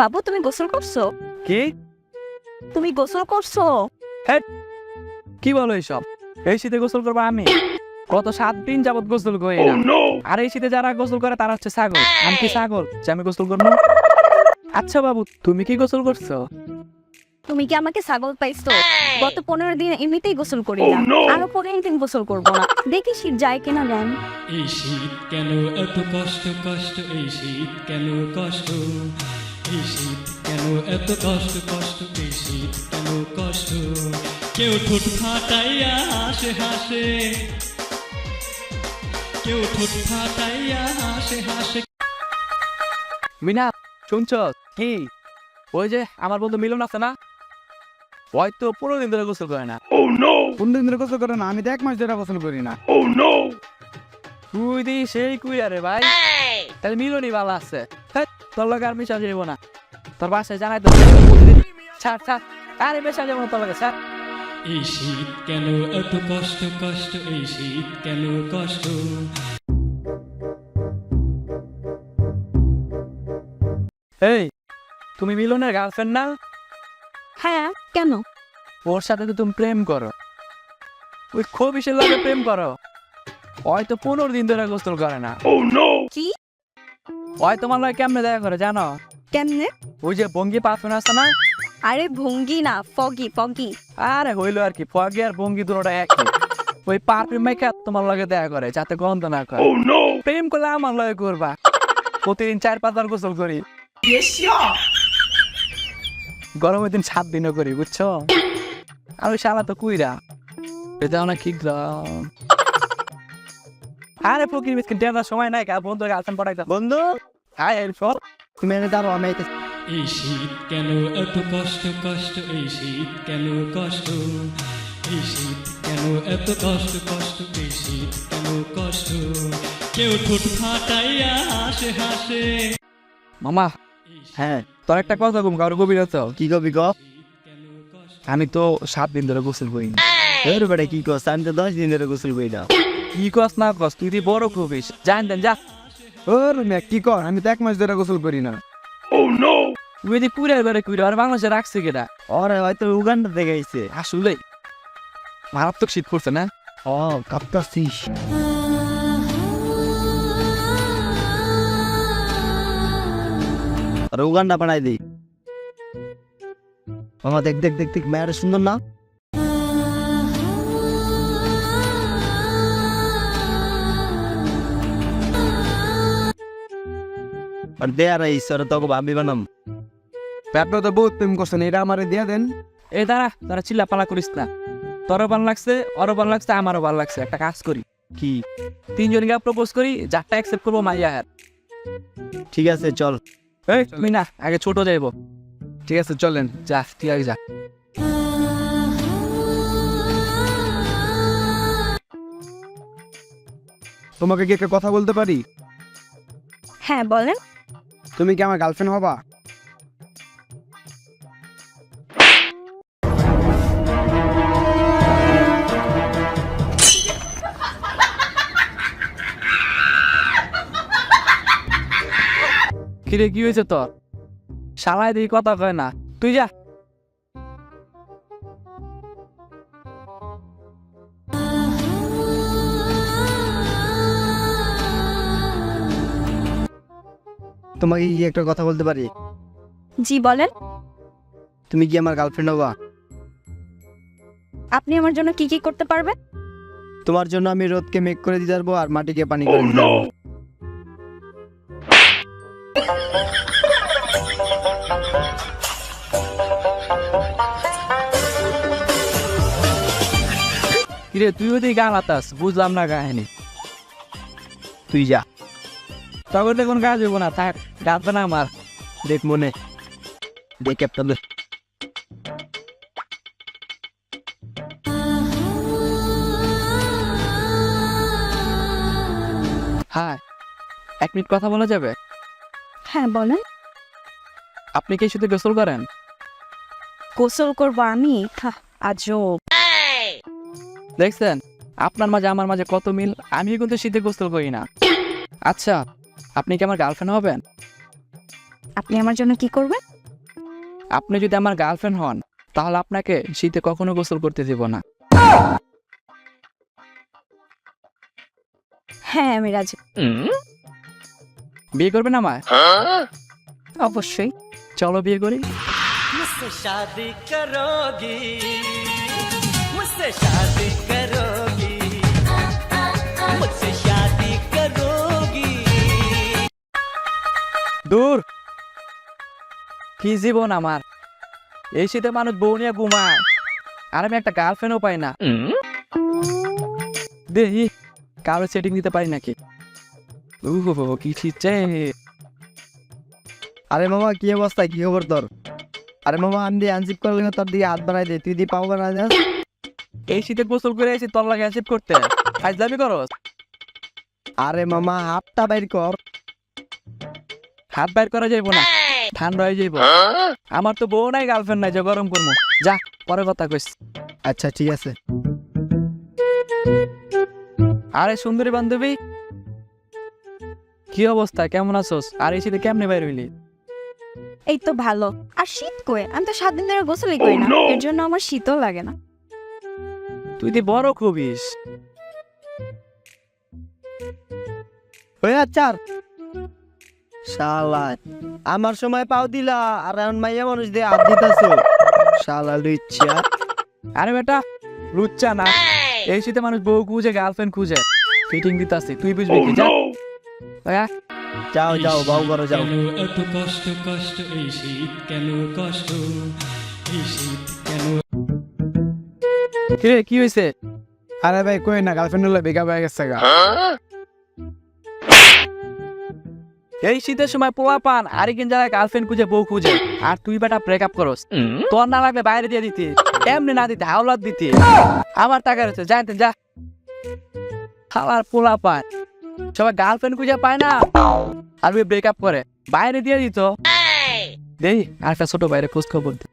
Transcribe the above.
বাবু তুমি গোসল করছ? কি? তুমি গোসল করছ? কি বলো এইসব? এই শীতে গোসল করব আমি? গত সাত দিন যাবত গোসল করি না। আর এই শীতে যারা গোসল করে তারা হচ্ছে ছাগল। আমি কি ছাগল? যে আমি গোসল করব? আচ্ছা বাবু তুমি কি গোসল করছ? তুমি কি আমাকে ছাগল পাইছো? গত পনেরো দিন এমনিতেই গোসল করি না। আরও পনেরো দিন গোসল করব না। দেখি শীত যায় কিনা ম্যাম এই শীত কেন এত কষ্ট কষ্ট? এই শীত কেন কষ্ট? এই শীত কেন এত কষ্ট কষ্ট এই শীত কেন কষ্ট? কেউ ঠোঁট ফাটাইয়া হাসে হাসে। কেউ ঠোঁট ফাটাইয়া হাসে হাসে। মিনা শুনছ? কি? ওই যে আমার বন্ধু মিলন আছে না? হয়তো পনেরো দিন ধরে গোসল করে না। কোন দিন ধরে গোসল করে না আমি তো এক মাস ধরে গোসল করি না। তুই দি সেই কুই আরে ভাই। তাহলে মিলনই ভালো আছে। তোর লগে আর মিশা যাইব না। তোর বাসায় জানাই তো ছাড় ছাড় আরে মেশা যাব না তোর লগে ছাড়। এই শীত কেন এত কষ্ট কষ্ট? এই শীত কেন কষ্ট? এই তুমি মিলনের গার্লফ্রেন্ড না? হ্যাঁ কেন? ওর সাথে তো তুমি প্রেম করো। ওই খবিসের লাগে প্রেম করো। হয়তো পনেরো দিন ধরে গোসল করে না। কি? ওই তোমার লাগে কেমনে দেখা করে জানো? কেমনে? ওই যে ভঙ্গি পারফিউম আছে না? আরে ভঙ্গি না ফগি ফগি। আরে হইল আর কি ফগি আর ভঙ্গি দুটোটা একই। ওই পারফিউম মেখে তোমার লগে দেখা করে যাতে গন্ধ না করে। প্রেম করলে আমার লগে করবা। প্রতিদিন চার পাঁচবার গোসল করি। গরমের দিন সাত দিনও করি বুঝছ? আর ওই শালা তো কুইরা। এটা অনেক কি আরে ফকির মিসকিন টেনার সময় নাই কা বন্ধু গার্লফ্রেন্ড পড়াইতা বন্ধু? তুমি এনে দাঁড়ো আমি এই শীত কেন এত কষ্ট কষ্ট? এই শীত কেন কষ্ট? এই শীত কেন এত কষ্ট কষ্ট? এই শীত কেন কষ্ট? কেউ ঠোঁট ফাটাইয়া হাসে হাসে। মামা হ্যাঁ তোর একটা কথা কম কারও গভীর আছে? কি কবি ক আমি তো সাত দিন ধরে গোসল করি না। এর বেটা কি কস? আমি তো দশ দিন ধরে গোসল করি না। কি কস না কস তুই বড় খুবিস জান দেন যা। ওর মেয়ে কি কর? আমি তো এক মাস ধরে গোসল করি না। তুই দি কুড়ে বেড়ে কুড়ে আর বাংলাদেশে রাখছে কেটা ওরে হয়তো উগান্ডা থেকে আইছে। আসলে মারাত্মক শীত পড়ছে না? ও কাঁপতাছিস। আর উগান্ডা বানাই দিই মামা দেখ দেখ দেখ দেখ মেয়ের সুন্দর না? আর দে আর ঈশ্বর তোকে ভাবি বানাম। আপনি তো বহুত প্রেম করছেন এটা আমারে দিয়া দেন। এ দাঁড়া তারা চিল্লা পালা করিস না। তোরও ভালো লাগছে ওরও ভালো লাগছে আমারও ভালো লাগছে। একটা কাজ করি। কি? তিনজনকে প্রপোজ করি যারটা অ্যাকসেপ্ট করব মাইয়া হার। ঠিক আছে চল। এই তুমি না আগে ছোট যাইবো। ঠিক আছে চলেন। যা তুই আগে যা। তোমাকে কি একটা কথা বলতে পারি? হ্যাঁ বলেন। তুমি কি আমার গার্লফ্রেন্ড হবা? কিরে, কি হয়েছে তোর? শালায় দেখি কথা কয় না। তুই যা। তোমাকে কি একটা কথা বলতে পারি? জি বলেন। তুমি কি আমার গার্লফ্রেন্ড হবা? আপনি আমার জন্য কি কি করতে পারবেন? তোমার জন্য আমি রোদকে মেঘ করে দিতে পারব আর মাটিকে পানি করে দিতে পারব। কিরে তুই ওদিকে গান আতাস বুঝলাম না কাহিনী তুই যা। তখন দেখুন কাজ হইব না থাক গাছ না আমার। দেখ মনে দেখ ক্যাপ্টেন হ্যাঁ এক মিনিট কথা বলা যাবে? হ্যাঁ বলেন। আপনি কি শুধু গোসল করেন? গোসল করব আমি? আজব দেখছেন আপনার মাঝে আমার মাঝে কত মিল আমি কিন্তু শীতে গোসল করি না। আচ্ছা আপনি কি আমার গার্লফ্রেন্ড হবেন আপনি আমার জন্য কি করবেন আপনি যদি আমার গার্লফ্রেন্ড হন তাহলে আপনাকে শীতে কখনো গোসল করতে দেব না হ্যাঁ আমি রাজি বিয়ে করবেন আমায় অবশ্যই চলো বিয়ে করি मुझसे शादी करोगी मुझसे शादी करोगी मुझसे দূর। কি জীবন আমার? এই শীতে মানুষ বউ নিয়ে ঘুমায়। আর আমি একটা গার্লফ্রেন্ডও পাই না। দেখি কারও সেটিং দিতে পারি নাকি? উহ কি শীতছে আরে মামা কি অবস্থা? কি খবর তোর? আরে মামা আমি দিয়ে আনজিপ করলে তোর দিকে হাত বাড়াই দে। তুই দিয়ে পাও বাড়াই দেস এই শীতে গোসল করে এসে তোর লাগে অ্যাচিভ করতে ফাইজলামি করস? আরে মামা হাতটা বাইর কর। হাত বাইর করা যাইব না। ঠান্ডা হয়ে যাইব। আমার তো বউ নাই গার্লফ্রেন্ড নাই যে গরম করব যা পরে কথা কইস। আচ্ছা ঠিক আছে। আরে সুন্দরী বান্ধবী কি অবস্থা? কেমন আছোস? আর এই শীতে কেমনে বাইর হইলি? এই তো ভালো। আর শীত কয়ে আমি তো সাত দিন ধরে গোসলই করি না। এর জন্য আমার শীতও লাগে না। তুই তো বড় খুবিস। হয়ে আচ্ছার শালা আমার সময় পাও দিলা আর এখন মাইয়া মানুষ দিয়ে হাত দিতেছো। শালা লুচ্ছা আরে বেটা লুচ্চা না। এই শীতে মানুষ বউ খুঁজে গার্লফ্রেন্ড খুঁজে। ফিটিং দিতাছে তুই বুঝবি কি? যা। যাও যাও বাউ করো যাও। এত কষ্ট কষ্ট এই শীত কেন কষ্ট? এই শীত কেন কি হয়েছে আরে ভাই কই না গার্লফ্রেন্ড হলে বেকআপ হয়ে গেছে গা। এই শীতের সময় পোলা পান আর কিন জায়গায় গার্লফ্রেন্ড খুঁজে বউ খুঁজে আর তুই বেটা ব্রেকআপ করস। তোর না লাগলে বাইরে দিয়ে দিতি এমনি না দিতে হাওলাত দিতি আমার টাকা রয়েছে জানতে যা খাবার পোলা পান সবাই গার্লফ্রেন্ড খুঁজে পায় না। আর ব্রেক আপ করে বাইরে দিয়ে দিত। দেই আর একটা ছোট বাইরে খোঁজ খবর দে।